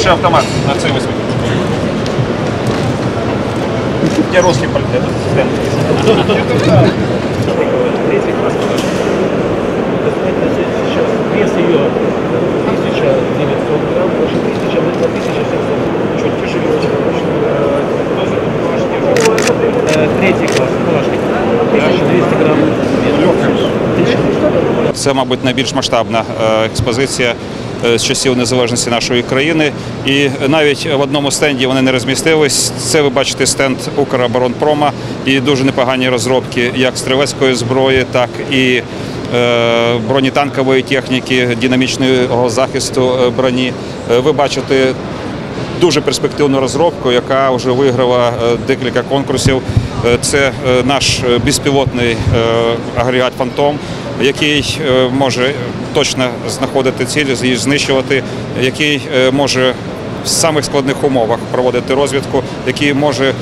хороший автомат на C8. У тебя рост пальто, это Вес ее 1900 грамм, больше 1000, а это Чуть тяжелее, очень точно. Третий класс, калашник. 1200 грамм. Легкая. Це, мабуть, найбільш масштабна експозиція з часів незалежності нашої країни. І навіть в одному стенді вони не розмістились. Це ви бачите стенд Укроборонпрома і дуже непогані розробки як стрілецької зброї, так і е, бронетанкової техніки, динамічного захисту е, броні. Е, Ви бачите дуже перспективну розробку, яка вже виграла е, декілька конкурсів. Е, Це е, наш е, безпілотний е, агрегат Фантом, який е, може точно знаходити цілі, її знищувати, який е, може в самих складних умовах проводити розвідку, який може е,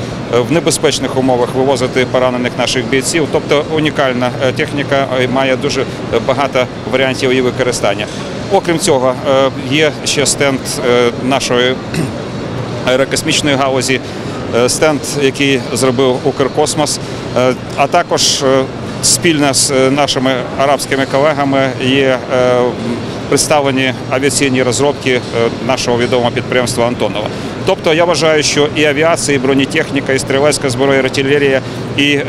в небезпечних умовах вивозити поранених наших бійців. Тобто унікальна техніка має дуже багато варіантів її використання. Окрім цього, є ще стенд нашої аерокосмічної галузі, стенд, який зробив Укркосмос, а також спільно з е, нашими арабськими колегами є е, представлені авіаційні розробки е, нашого відомого підприємства Антонова. Тобто я вважаю, що і авіація, і бронетехніка, і стрілецька зброя, і артилерія, і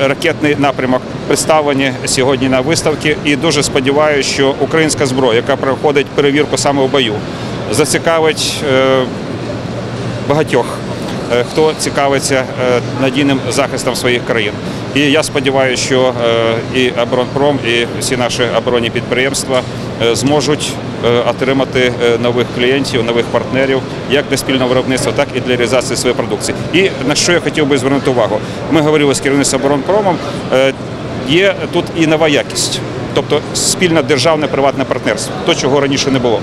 ракетний напрямок представлені сьогодні на виставці. І дуже сподіваюся, що українська зброя, яка проходить перевірку саме в бою, зацікавить багатьох, хто цікавиться надійним захистом своїх країн. І я сподіваюся, що е, і оборонпром, і всі наші оборонні підприємства е, зможуть е, отримати нових клієнтів, нових партнерів як для спільного виробництва, так і для реалізації своєї продукції. І на що я хотів би звернути увагу? Ми говорили з керівництвом оборонпромом. Є тут і нова якість, тобто спільне державне приватне партнерство, то чого раніше не було.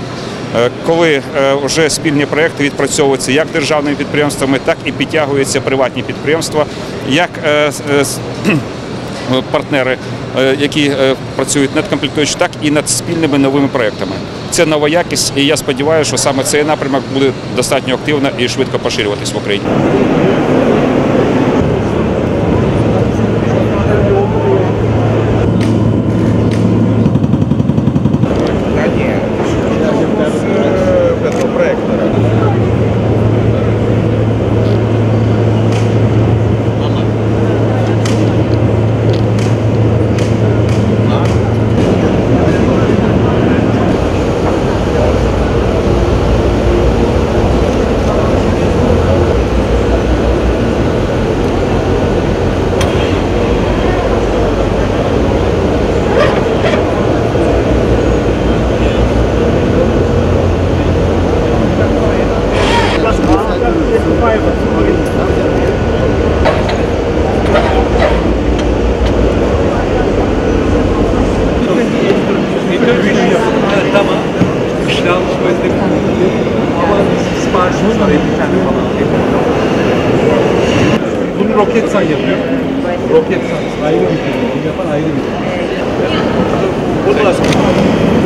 Е, Коли е, вже спільні проекти відпрацьовуються як державними підприємствами, так і підтягуються приватні підприємства, як е, партнери, які працюють над комплектуючими, так і над спільними новими проектами. Це нова якість, і я сподіваюся, що саме цей напрямок буде достатньо активно і швидко поширюватись в Україні. Bunu Roketsan yapıyor. Roketsan ayrı bir. Bunu yapan ayrı bir firma. з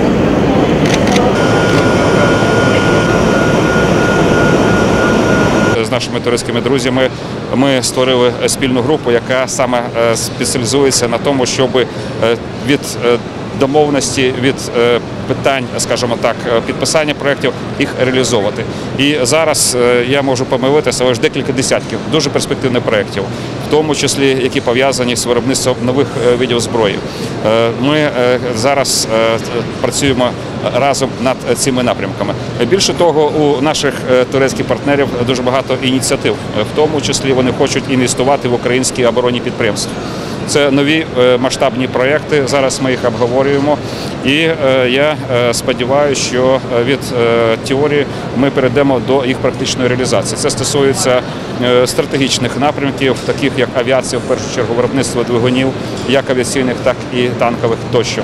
нашими туристськими друзями ми створили спільну групу, яка саме е, спеціалізується на тому, щоб е, від е, домовленості від е, питань, скажімо так, е, підписання проєктів їх реалізовувати. І зараз е, я можу помилитися, ж декілька десятків дуже перспективних проєктів, в тому числі які пов'язані з виробництвом нових видів зброї. Ми зараз працюємо разом над цими напрямками. Більше того, у наших турецьких партнерів дуже багато ініціатив, в тому числі вони хочуть інвестувати в українські оборонні підприємства. Це нові е, масштабні проекти. Зараз ми їх обговорюємо. І е, я е, сподіваюся, що від теорії ми перейдемо до їх практичної реалізації. Це стосується стратегічних напрямків, таких як авіація, в першу чергу, виробництво двигунів, як авіаційних, так і танкових тощо.